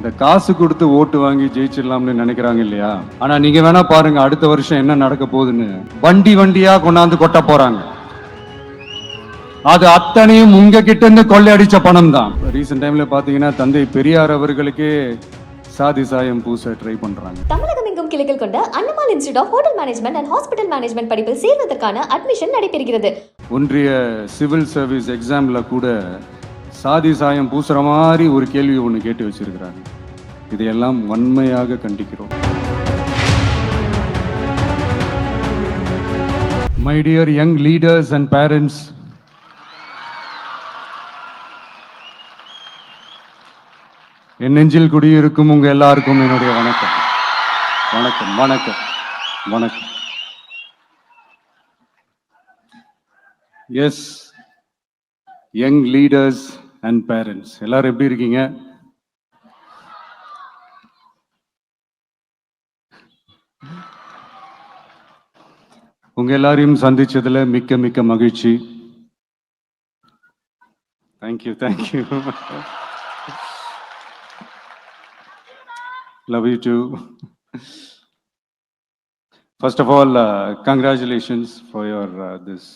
இந்த காசு கொடுத்து ஓட்டு வாங்கி ஜெயிச்சிடலாம்னு நினைக்கிறாங்க இல்லையா? ஆனா நீங்க வேணா பாருங்க அடுத்த வருஷம் என்ன நடக்க போகுதுன்னு. வண்டி வண்டியா கொண்டாந்து கொட்ட போறாங்க. அது அத்தனையும் உங்க கிட்ட இருந்து கொள்ளையடிச்ச பணம் தான் ரீசெண்ட் டைம்ல பாத்தீங்கன்னா தந்தை பெரியார் அவர்களுக்கே சாதி சாயம் பூச ட்ரை பண்றாங்க. தமிழகம் எங்கும் கிளைகள் கொண்ட Annamal institute of hotel management and hospital management படிப்பில் சேர்வதற்கான அட்மிஷன் நடைபெறுகிறது. ஒன்றிய சிவில் சர்வீஸ் எக்ஸாம்ல கூட சாதி சாயம் பூசுற மாதிரி ஒரு கேள்வி ஒன்று கேட்டு வச்சிருக்கிறாங்க இதையெல்லாம் வன்மையாக கண்டிக்கிறோம். My dear young leaders and parents என் நெஞ்சில் குடியிருக்கும் உங்க எல்லாருக்கும் என்னுடைய வணக்கம். வணக்கம் வணக்கம் வணக்கம். Yes young leaders and parents எல்லாரும் எப்படி இருக்கீங்க? உங்க எல்லாரையும் சந்திச்சதுல மிக்க மிக்க மகிழ்ச்சி. Thank you thank you love you too first of all congratulations for your this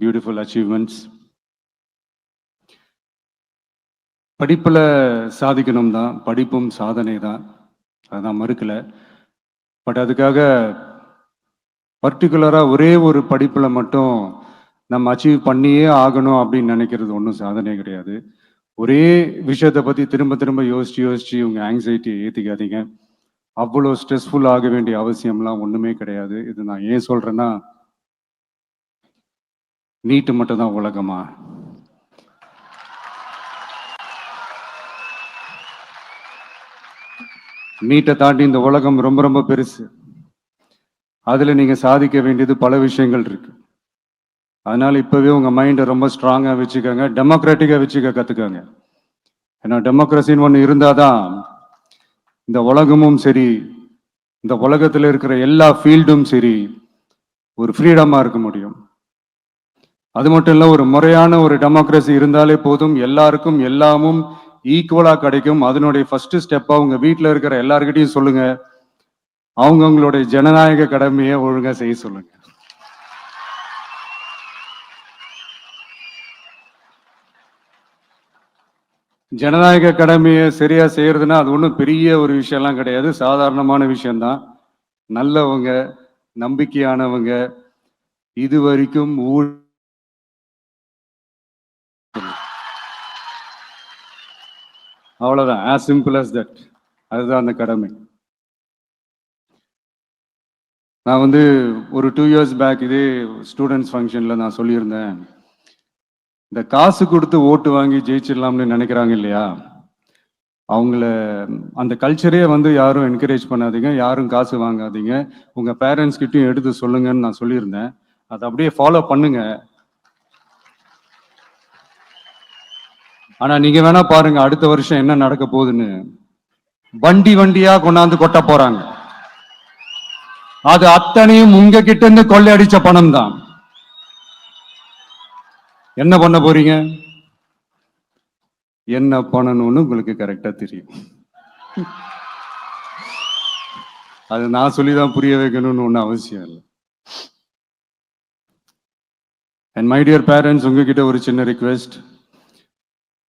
beautiful achievements படிப்பில் சாதிக்கணும் தான் படிப்பும் சாதனை தான் அதுதான் மறுக்கலை. பட் அதுக்காக பர்டிகுலராக ஒரே ஒரு படிப்பில் மட்டும் நம்ம அச்சீவ் பண்ணியே ஆகணும் அப்படின்னு நினைக்கிறது ஒன்றும் சாதனை கிடையாது. ஒரே விஷயத்தை பற்றி திரும்ப திரும்ப யோசிச்சு யோசிச்சு இவங்க ஆங்ஸைட்டியை ஏற்றிக்காதீங்க அவ்வளோ ஸ்ட்ரெஸ்ஃபுல் ஆக வேண்டிய அவசியம்லாம் ஒன்றுமே கிடையாது. இது நான் ஏன் சொல்கிறேன்னா நீட்டு மட்டும் தான் உலகமா? நீட்டை தாண்டி இந்த உலகம் ரொம்ப ரொம்ப பெருசு. அதுல நீங்க சாதிக்க வேண்டியது பல விஷயங்கள் இருக்கு. அதனால இப்பவே உங்க மைண்டை ரொம்ப ஸ்ட்ராங்கா வச்சுக்கோங்க. டெமோக்ராட்டிக்காக வச்சுக்க கற்றுக்கோங்க ஏன்னா டெமோக்ரஸின்னு ஒன்று இருந்தாதான் இந்த உலகமும் சரி இந்த உலகத்தில் இருக்கிற எல்லா ஃபீல்டும் சரி ஒரு ஃப்ரீடமா இருக்க முடியும். அது மட்டும் இல்ல ஒரு முறையான ஒரு டெமோக்ரஸி இருந்தாலே போதும். எல்லாருக்கும் எல்லாமும் ஈக்குவலா கிடைக்கும். அதனுடைய ஃபர்ஸ்ட் ஸ்டெப்பா அவங்க வீட்டில் இருக்கிற எல்லாருக்கிட்டையும் சொல்லுங்க. அவங்கவுங்களுடைய ஜனநாயக கடமையை ஒழுங்கா செய்ய சொல்லுங்க. ஜனநாயக கடமையை சரியா செய்யறதுன்னா அது ஒன்றும் பெரிய ஒரு விஷயம்லாம் கிடையாது. சாதாரணமான விஷயம்தான். நல்லவங்க நம்பிக்கையானவங்க இது வரைக்கும் ஊழ் அவ்வளோதான் ஆஸ் சிம்பிள் அஸ் தட் அதுதான் அந்த கடமை. நான் வந்து ஒரு டூ இயர்ஸ் பேக் இதே ஸ்டூடெண்ட்ஸ் ஃபங்க்ஷனில் நான் சொல்லியிருந்தேன். இந்த காசு கொடுத்து ஓட்டு வாங்கி ஜெயிச்சிடலாம்னு நினைக்கிறாங்க இல்லையா? அவங்கள அந்த கல்ச்சரே வந்து யாரும் என்கரேஜ் பண்ணாதீங்க. யாரும் காசு வாங்காதீங்க. உங்கள் பேரண்ட்ஸ்கிட்டையும் எடுத்து சொல்லுங்கன்னு நான் சொல்லியிருந்தேன். அதை அப்படியே ஃபாலோ பண்ணுங்கள் ஆனா நீங்க வேணா பாருங்க அடுத்த வருஷம் என்ன நடக்க போகுதுன்னு. வண்டி வண்டியா கொண்டாந்து கொட்ட போறாங்க. அது அத்தனையும் உங்க கிட்ட இருந்து கொள்ளையடிச்ச பணம் தான் என்ன பண்ண போறீங்க? என்ன பண்ணணும்னு உங்களுக்கு கரெக்டா தெரியும். அது நான் சொல்லிதான் புரிய வைக்கணும்னு ஒன்றும் அவசியம் இல்லை. அண்ட் மை டியர் பேரண்ட்ஸ் உங்ககிட்ட ஒரு சின்ன ரிக்வெஸ்ட்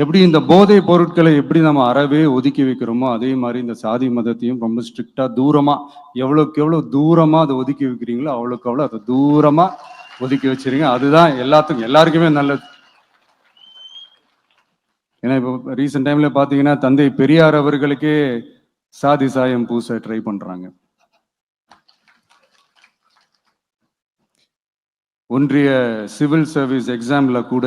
எப்படி இந்த போதை பொருட்களை எப்படி நம்ம அறவே ஒதுக்கி வைக்கிறோமோ அதே மாதிரி இந்த சாதி மதத்தையும் ரொம்ப ஸ்ட்ரிக்டா தூரமா எவ்வளவுக்கு எவ்வளவு தூரமா அதை ஒதுக்கி வைக்கிறீங்களோ அவ்வளவுக்கு அவ்வளவு அதை தூரமா ஒதுக்கி வச்சிருங்க. அதுதான் எல்லாத்துக்கும் எல்லாருக்குமே நல்லது. ஏன்னா இப்போ ரீசெண்ட் டைம்ல பாத்தீங்கன்னா தந்தை பெரியார் அவர்களுக்கே சாதி சாயம் பூச ட்ரை பண்றாங்க. ஒன்றிய சிவில் சர்வீஸ் எக்ஸாம்ல கூட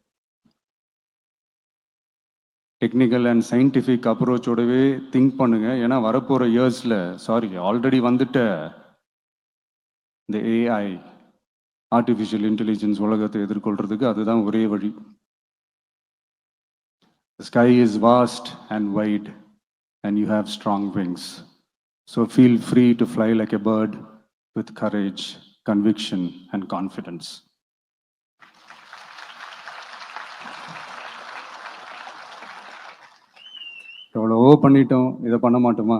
டெக்னிக்கல் அண்ட் சயின்டிஃபிக் அப்ரோச்சோடவே திங்க் பண்ணுங்க. ஏன்னா வரப்போகிற இயர்ஸில் சாரி ஆல்ரெடி வந்துட்ட இந்த ஏஐ ஆர்டிஃபிஷியல் இன்டெலிஜென்ஸ் உலகத்தை எதிர்கொள்றதுக்கு அதுதான் ஒரே வழி. Sky is vast and wide and you have strong wings so feel free to fly like a bird with courage conviction and confidence எவ்வளவோ பண்ணிட்டோம். இதை பண்ண மாட்டோமா?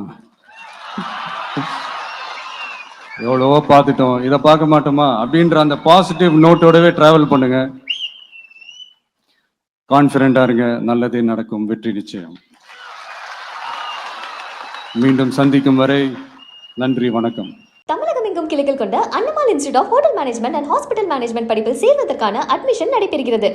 எவ்வளவோ பார்த்துட்டோம். இதை பார்க்க மாட்டோமா? அப்படின்ற அந்த பாசிட்டிவ் நோட்டோடவே டிராவல் பண்ணுங்க. கான்ஃபிடண்டா இருங்க. நல்லதே நடக்கும். வெற்றி நிச்சயம். மீண்டும் சந்திக்கும் வரை நன்றி வணக்கம். தமிழகம் எங்கும் கிளைகள் கொண்ட Annamal institute of hotel management and hospital management படிப்பில் சேர்வதற்கான அட்மிஷன் நடைபெறுகிறது.